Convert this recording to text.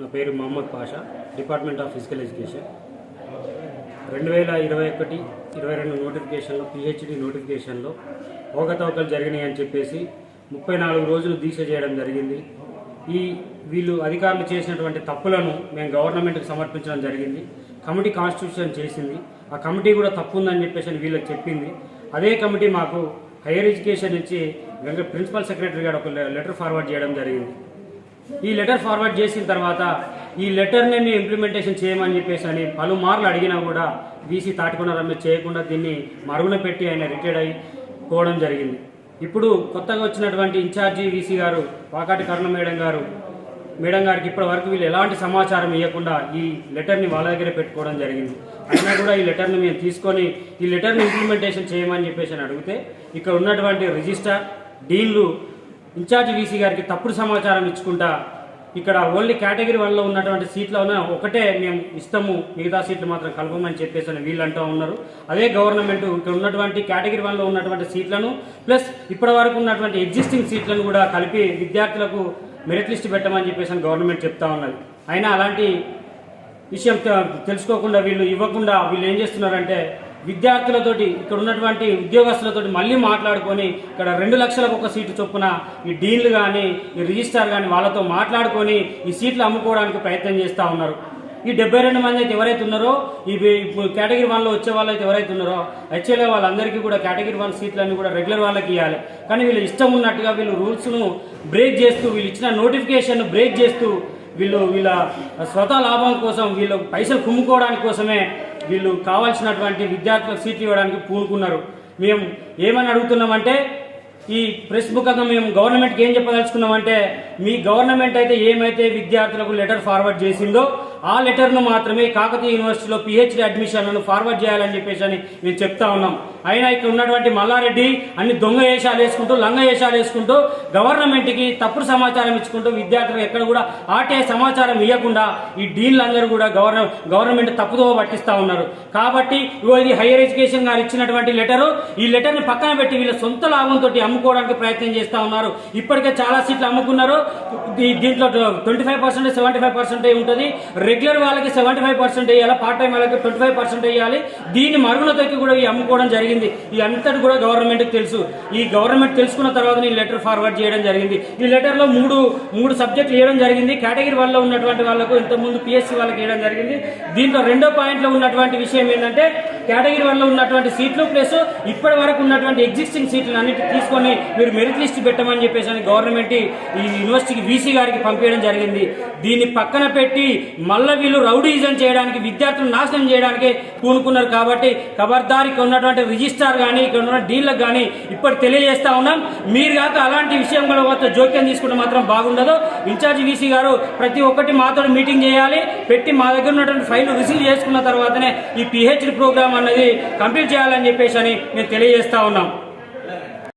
నా పేరు Mohammed Pasha department of physical education రెండు వేల ఇరవై ఒకటి ఇరవై రెండు నోటిఫికేషన్లో పిహెచ్డి నోటిఫికేషన్లో అవకతవకలు జరిగినాయి అని చెప్పేసి ముప్పై నాలుగు రోజులు దీక్ష చేయడం జరిగింది. ఈ వీళ్ళు అధికారులు చేసినటువంటి తప్పులను మేము గవర్నమెంట్కి సమర్పించడం జరిగింది. కమిటీ కాన్స్టిట్యూషన్ చేసింది. ఆ కమిటీ కూడా తప్పు ఉందని చెప్పేసి అని వీళ్ళకి చెప్పింది. అదే కమిటీ మాకు హైయర్ ఎడ్యుకేషన్ నుంచి ప్రిన్సిపల్ సెక్రటరీ గారు ఒక లెటర్ ఫార్వర్డ్ చేయడం జరిగింది. ఈ లెటర్ ఫార్వర్డ్ చేసిన తర్వాత ఈ లెటర్ని మేము ఇంప్లిమెంటేషన్ చేయమని చెప్పేసి అని పలుమార్లు అడిగినా కూడా బీసీ తాటికొండ చేయకుండా దీన్ని మరుగున పెట్టి ఆయన రిటైర్డ్ అయి పోవడం జరిగింది. ఇప్పుడు కొత్తగా వచ్చినటువంటి ఇన్ఛార్జి వీసీ గారు వాకాటి కరుణ మేడం గారు మేడం గారికి ఇప్పటి వరకు వీళ్ళు ఎలాంటి సమాచారం ఇవ్వకుండా ఈ లెటర్ని వాళ్ళ దగ్గరే పెట్టుకోవడం జరిగింది. అయినా కూడా ఈ లెటర్ని మేము తీసుకొని ఈ లెటర్ని ఇంప్లిమెంటేషన్ చేయమని చెప్పేసి అని అడిగితే ఇక్కడ ఉన్నటువంటి రిజిస్టర్ డీన్లు ఇన్ఛార్జ్ వీసీ గారికి తప్పుడు సమాచారం ఇచ్చుకుంటా ఇక్కడ ఓన్లీ కేటగిరీ వన్లో ఉన్నటువంటి సీట్లోనే ఒకటే మేము ఇస్తాము మిగతా సీట్లు మాత్రం కలపమని చెప్పేసి అని వీళ్ళు అంటూ ఉన్నారు. అదే గవర్నమెంట్ ఇక్కడ ఉన్నటువంటి కేటగిరీ వన్లో ఉన్నటువంటి సీట్లను ప్లస్ ఇప్పటి వరకు ఉన్నటువంటి ఎగ్జిస్టింగ్ సీట్లను కూడా కలిపి విద్యార్థులకు మెరిట్ లిస్ట్ పెట్టమని చెప్పేసి అని గవర్నమెంట్ చెప్తా ఉన్నది. అయినా అలాంటి విషయం తెలుసుకోకుండా వీళ్ళు ఇవ్వకుండా వీళ్ళు ఏం చేస్తున్నారంటే విద్యార్థులతోటి ఇక్కడ ఉన్నటువంటి ఉద్యోగస్తులతోటి మళ్ళీ మాట్లాడుకొని ఇక్కడ రెండు లక్షలకు ఒక సీటు చొప్పున ఈ డీన్లు కానీ ఈ రిజిస్టార్ కానీ వాళ్ళతో మాట్లాడుకొని ఈ సీట్లు అమ్ముకోవడానికి ప్రయత్నం చేస్తూ ఉన్నారు. ఈ డెబ్బై రెండు మంది అయితే ఎవరైతే ఉన్నారో ఈ ఇప్పుడు కేటగిరీ వన్లో వచ్చే వాళ్ళు అయితే ఎవరైతే ఉన్నారో యాక్చువల్గా వాళ్ళందరికీ కూడా కేటగిరీ వన్ సీట్లన్నీ కూడా రెగ్యులర్ వాళ్ళకి ఇవ్వాలి కానీ వీళ్ళు ఇష్టం ఉన్నట్టుగా వీళ్ళు రూల్స్ను బ్రేక్ చేస్తూ వీళ్ళు ఇచ్చిన నోటిఫికేషన్ను బ్రేక్ చేస్తూ వీళ్ళు వీళ్ళ స్వత లాభం కోసం వీళ్ళు పైసలు కుమ్ముకోవడానికి కోసమే వీళ్ళు కావాల్సినటువంటి విద్యార్థులకు సీట్లు ఇవ్వడానికి పూనుకున్నారు. మేము ఏమని అడుగుతున్నామంటే ఈ ప్రెస్ ముఖంగా మేము గవర్నమెంట్కి ఏం చెప్పదలుచుకున్నామంటే మీ గవర్నమెంట్ అయితే ఏమైతే విద్యార్థులకు లెటర్ ఫార్వర్డ్ చేసిందో ఆ లెటర్ను మాత్రమే కాకతీయ యూనివర్సిటీలో పిహెచ్డి అడ్మిషన్లను ఫార్వర్డ్ చేయాలని చెప్పేసి అని మేము చెప్తా ఉన్నాం. అయినా ఇక్కడ ఉన్నటువంటి మల్లారెడ్డి అన్ని దొంగ వేషాలు వేసుకుంటూ లంగ వేషాలు వేసుకుంటూ గవర్నమెంట్కి తప్పుడు సమాచారం ఇచ్చుకుంటూ విద్యార్థులకు ఎక్కడ కూడా ఆటే సమాచారం ఇవ్వకుండా ఈ డీన్లందరూ కూడా గవర్న గవర్నమెంట్ తప్పుదో పట్టిస్తా ఉన్నారు. కాబట్టి ఇది హైయర్ ఎడ్యుకేషన్ గారు ఇచ్చినటువంటి లెటరు. ఈ లెటర్ని పక్కన పెట్టి వీళ్ళ సొంత లాభంతో అమ్ముకోవడానికి ప్రయత్నం చేస్తా ఉన్నారు. ఇప్పటికే చాలా సీట్లు అమ్ముకున్నారు. దీంట్లో twenty five percent seventy five percent ఉంటుంది. రెగ్యులర్ వాళ్ళకి సెవెంటీ ఫైవ్ పర్సెంట్ వేయాలి పార్ట్ టైం వాళ్ళకి ట్వంటీ ఫైవ్ పర్సెంట్ వేయాలి. దీని మరుగున తొక్కి కూడా ఇవి అమ్ముకోవడం జరిగింది. ఇది అంతటి కూడా గవర్నమెంట్కి తెలుసు. ఈ గవర్నమెంట్ తెలుసుకున్న తర్వాత ఈ లెటర్ ఫార్వర్డ్ చేయడం జరిగింది. ఈ లెటర్లో మూడు మూడు సబ్జెక్టులు వేయడం జరిగింది. కేటగిరీ వల్ల ఉన్నటువంటి వాళ్ళకు ఇంతకుముందు పిఎస్సి వాళ్ళకి వేయడం జరిగింది. దీంట్లో రెండో పాయింట్లో ఉన్నటువంటి విషయం ఏంటంటే కేటగిరీ వల్ల ఉన్నటువంటి సీట్లు ప్లస్ ఇప్పటి వరకు ఉన్నటువంటి ఎగ్జిస్టింగ్ సీట్లు అన్నిటి తీసుకొని మీరు మెరిట్ లిస్ట్ పెట్టమని చెప్పేసి అని గవర్నమెంట్ ఈ యూనివర్సిటీకి వీసీ గారికి పంపించడం జరిగింది. దీన్ని పక్కన పెట్టి మళ్ళీ వీళ్ళు రౌడీజం చేయడానికి విద్యార్థులను నాశనం చేయడానికి పూనుకున్నారు కాబట్టి కబర్దారికి ఉన్నటువంటి రిజిస్ట్రార్ కానీ ఇక్కడ ఉన్న డీళ్ళకు కానీ ఇప్పటి తెలియజేస్తా ఉన్నాం. మీరు కాక అలాంటి విషయంలో కూడా జోక్యం తీసుకుంటే మాత్రం బాగుండదు. ఇన్ఛార్జ్ వీసీ గారు ప్రతి ఒక్కటి మాతో మీటింగ్ చేయాలి. పెట్టి మా దగ్గర ఉన్నటువంటి ఫైల్ రిసీవ్ చేసుకున్న తర్వాతనే ఈ పిహెచ్డి ప్రోగ్రామ్ అన్నది కంప్లీట్ చేయాలని చెప్పేసి అని మేము తెలియజేస్తా ఉన్నాం.